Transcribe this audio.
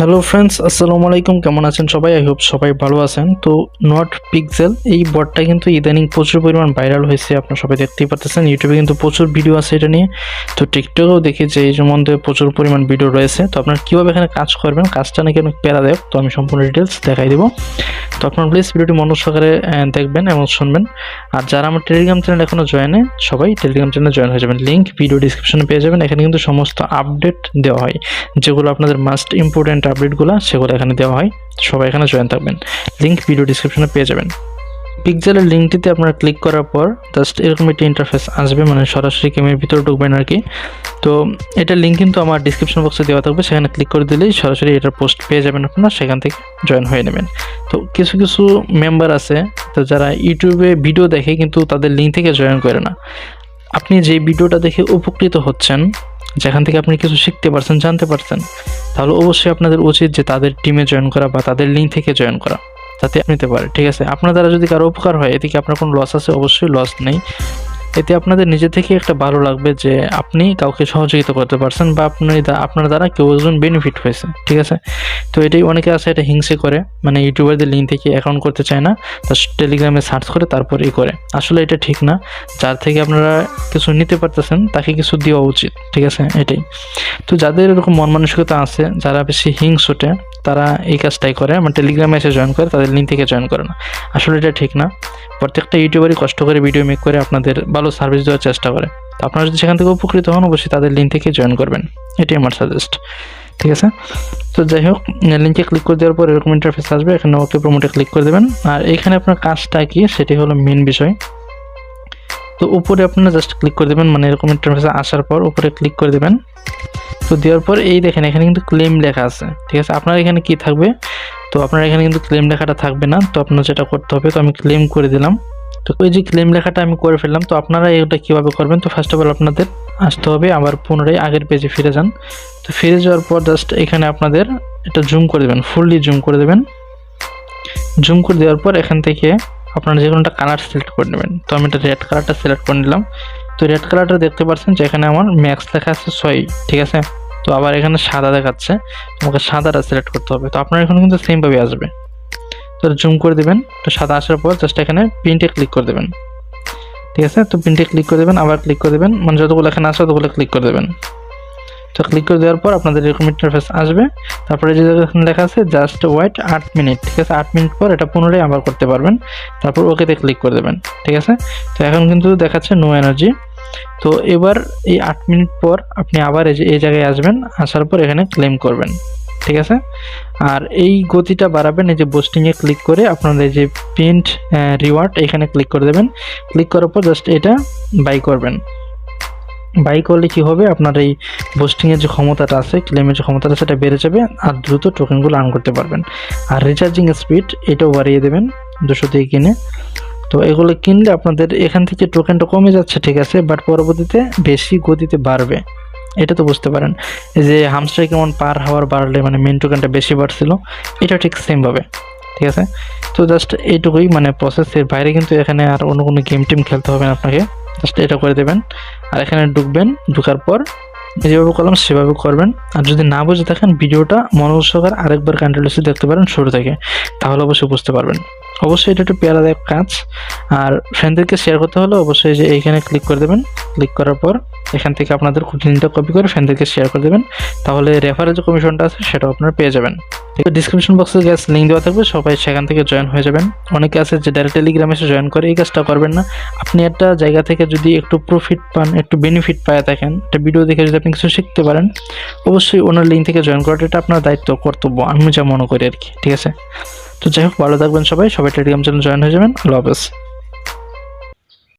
Hello friends আসসালামু আলাইকুম। কেমন আছেন সবাই? আই হোপ সবাই ভালো আছেন। তো নট পিক্সেল এই বটটা কিন্তু ইদানিং প্রচুর পরিমাণ ভাইরাল হয়েছে, আপনারা সবাই দেখতেই পাচ্ছেন ইউটিউবে কিন্তু প্রচুর ভিডিও আছে এটা নিয়ে। তো টিকটকেও দেখি যে এই সম্বন্ধে প্রচুর পরিমাণ ভিডিও রয়েছে। তো আপনারা কীভাবে এখানে কাজ করবেন? কাজটা নাকি অনেক প্যারাদায়ক তো আমি সম্পূর্ণ ডিটেলস দেখাই দিব। তো আপনারা প্লিজ ভিডিওটি মনোযোগ সহকারে দেখবেন এবং শুনবেন। আর যারা আমার টেলিগ্রাম চ্যানেল এখনও জয়েনে সবাই টেলিগ্রাম চ্যানেলে জয়েন হয়ে যাবেন। লিঙ্ক ভিডিও ডিসক্রিপশনে পেয়ে যাবেন। এখানে কিন্তু সমস্ত আপডেট দেওয়া হয়, যেগুলো আপনাদের মাস্ট ইম্পর্টেন্ট আপডেটগুলো, সেগুলো এখানে দেওয়া হয়। সবাই এখানে জয়েন থাকবেন। লিঙ্ক ভিডিও ডিসক্রিপশনে পেয়ে যাবেন। পিকজেলের লিঙ্কটিতে আপনারা ক্লিক করার পর জাস্ট এরকম একটি ইন্টারফেস আসবে মানে সরাসরি গেমের ভিতরে ঢুকবেন আর কি। তো এটার লিঙ্ক কিন্তু আমার ডিসক্রিপশন বক্সে দেওয়া থাকবে। সেখানে ক্লিক করে দিলেই সরাসরি এটার পোস্ট পেয়ে যাবেন আপনারা, সেখান থেকে জয়েন হয়ে নেবেন। তো কিছু কিছু মেম্বার আছে, তো যারা ইউটিউবে ভিডিও দেখে কিন্তু তাদের লিঙ্ক থেকে জয়েন করে না। আপনি যে ভিডিওটা দেখে উপকৃত হচ্ছেন যেখান থেকে আপনি কিছু শিখতে পারছেন, জানতে পারছেন, তাহলে অবশ্যই আপনাদের উচিত যে তাদের টিমে জয়েন করা বা তাদের লিঙ্ক থেকে জয়েন করা, যাতে নিতে পারে ঠিক আছে? আপনার দ্বারা যদি কারও উপকার হয়, এদিকে আপনার কোনো লস আছে? অবশ্যই লস নেই। এতে আপনাদের নিজে থেকে একটা ভালো লাগবে যে আপনি কাউকে সহযোগিতা করতে পারছেন বা আপনি আপনার দ্বারা কেউ একজন বেনিফিট হয়েছে, ঠিক আছে? তো এটাই অনেকে আছে এটা হিংসে করে মানে ইউটিউবারদের লিঙ্ক থেকে অ্যাকাউন্ট করতে চায় না, তা টেলিগ্রামে সার্চ করে তারপর করে। আসলে এটা ঠিক না, যার থেকে আপনারা কিছু নিতে পারতেছেন, তাকে কিছু দেওয়া উচিত, ঠিক আছে? এটাই। তো যাদের এরকম মন মানসিকতা আছে, যারা বেশি হিংসুটে, তারা এই কাজটাই করে মানে টেলিগ্রামে এসে জয়েন করে, তাদের লিঙ্ক থেকে জয়েন করে না। আসলে এটা ঠিক না। প্রত্যেকটা ইউটিউবারই কষ্ট করে ভিডিও মেক করে আপনাদের ভালো সার্ভিস দেওয়ার চেষ্টা করে। তো আপনারা যদি সেখান থেকে উপকৃত হন, অবশ্যই তাদের লিঙ্ক থেকে জয়েন করবেন। এটাই আমার সাজেস্ট ঠিক আছে? তো যাই হোক লিঙ্কে ক্লিক করে দেওয়ার পর এরকম ইন্টারফেস আসবে। এখানে ওকে প্রমোটে ক্লিক করে দেবেন। আর এখানে আপনার কাজটা কি, সেটি হলো মেন বিষয়। তো উপরে আপনারা জাস্ট ক্লিক করে দেবেন মানে এরকম ইন্টারফেসে আসার পর উপরে ক্লিক করে দেবেন। তো দেওয়ার পর এই দেখেন, এখানে কিন্তু ক্লেম লেখা আছে, ঠিক আছে? আপনার এখানে কি থাকবে? তো আপনার এখানে কিন্তু ক্লেম লেখাটা থাকবে না। তো আপনার যেটা করতে হবে, তো আমি ক্লেম করে দিলাম। তো ওই যে ক্লেম লেখাটা আমি করে ফেললাম, তো আপনারা এটা কীভাবে করবেন? তো ফার্স্ট অফ অল আপনাদের আসতে হবে আবার পুনরায় আগের পেজে ফিরে যান। তো ফিরে যাওয়ার পর জাস্ট এখানে আপনাদের এটা জুম করে দেবেন ফুললি জুম করে দেবেন। জুম করে দেওয়ার পর এখান থেকে আপনারা যে কোনোটা কালার সিলেক্ট করে নেবেন। তো আমি এটা রেড কালারটা সিলেক্ট করে নিলাম। তো রেড কালারটা দেখতে পাচ্ছেন যে এখানে আমার ম্যাক্স লেখা আছে ছয়, ঠিক আছে? তো আবার এখানে সাদা দেখাচ্ছে, তোমাকে সাদাটা সিলেক্ট করতে হবে। তো আপনার এখানে কিন্তু সেমভাবে আসবে। তো জুম করে দেবেন। তো সাদা আসার পর জাস্ট এখানে প্রিন্টে ক্লিক করে দেবেন। ঠিক আছে? তো প্রিন্টে ক্লিক করে দেবেন, আবার ক্লিক করে দেবেন। মানে যতগুলো এখানে আসে ততগুলো ক্লিক করে দেবেন। তো ক্লিক করে দেওয়ার পর আপনাদের এরকম ইন্টারফেস আসবে। তারপরে যে লেখা আছে জাস্ট ওয়েট আট মিনিট ঠিক আছে? আট মিনিট পর এটা পুনরায় আবার করতে পারবেন। তারপর ওকেতে ক্লিক করে দেবেন। ঠিক আছে? তো এখন কিন্তু দেখাচ্ছে নো এনার্জি তো এবার এই আট মিনিট পর আপনি আবার এই জায়গায় আসবেন, আসার পর এখানে ক্লেম করবেন। ঠিক আছে? আর এই গতিটা বাড়াবেন, এই যে বোস্টিংয়ে ক্লিক করে আপনাদের যে প্রিন্ট রিওয়ার্ড এখানে ক্লিক করে দেবেন। ক্লিক করার পর জাস্ট এটা বাই করবেন। বাই করলে কী হবে? আপনার এই বোস্টিংয়ের যে ক্ষমতাটা আছে ক্লেমের যে ক্ষমতাটা সেটা বেড়ে যাবে আর দ্রুত টোকেনগুলো আর্ন করতে পারবেন। আর রিচার্জিং স্পিড এটাও বাড়িয়ে দেবেন দুশো থেকে কিনে। তো এগুলো কিনলে আপনাদের এখান থেকে টোকেনটা কমে যাচ্ছে, ঠিক আছে? বাট পরবর্তীতে বেশি গতিতে বাড়বে। এটা তো বুঝতে পারেন। যে হামস্টার কেমন পার হাওয়ার বাড়লে মানে মেন টোকেনটা বেশি বাড়ছিল, এটা ঠিক সেমভাবে ঠিক আছে? তো জাস্ট এইটুকুই মানে প্রসেসের বাইরে কিন্তু এখানে আর অন্য কোনো গেম টিম খেলতে হবে না আপনাকে। জাস্ট এটা করে দেবেন। আর এখানে ঢুকবেন, ঢুকার পর যেভাবে করলাম সেভাবে করবেন। আর যদি না বুঝে থাকেন ভিডিওটা সহকারে আরেকবার কন্টিনিউসলি দেখতে পারেন শুরু থেকে, তাহলে অবশ্যই বুঝতে পারবেন। অবশ্যই এটা একটু প্যারাদায়ক কাজ। আর ফ্রেন্ডদেরকে শেয়ার করতে হলে অবশ্যই যে এইখানে ক্লিক করে দেবেন। ক্লিক করার পর এখান থেকে আপনাদের লিঙ্কটা কপি করে ফ্রেন্ডদেরকে শেয়ার করে দেবেন। তাহলে রেফারের যে কমিশনটা আছে, সেটাও আপনারা পেয়ে যাবেন। ঠিক ডিসক্রিপশন বক্সে গ্যাস লিঙ্ক দেওয়া থাকবে, সবাই সেখান থেকে জয়েন হয়ে যাবেন। অনেকে আছে যে ডাইরেক্ট টেলিগ্রামে এসে জয়েন করে, এই কাজটা করবেন না। আপনি একটা জায়গা থেকে যদি একটু প্রফিট পান, একটু বেনিফিট পায় থাকেন একটা ভিডিও দেখে যদি আপনি কিছু শিখতে পারেন, অবশ্যই ওনার লিঙ্ক থেকে জয়েন করাটা এটা আপনার দায়িত্ব, কর্তব্য। আমি যা মনে করি আর কি, ঠিক আছে? তো যাই হোক, ভালো থাকবেন সবাই সবাই টেলিগ্রাম চ্যানেল জয়েন হয়ে যাবেন। আল্লাহ হাফেজ।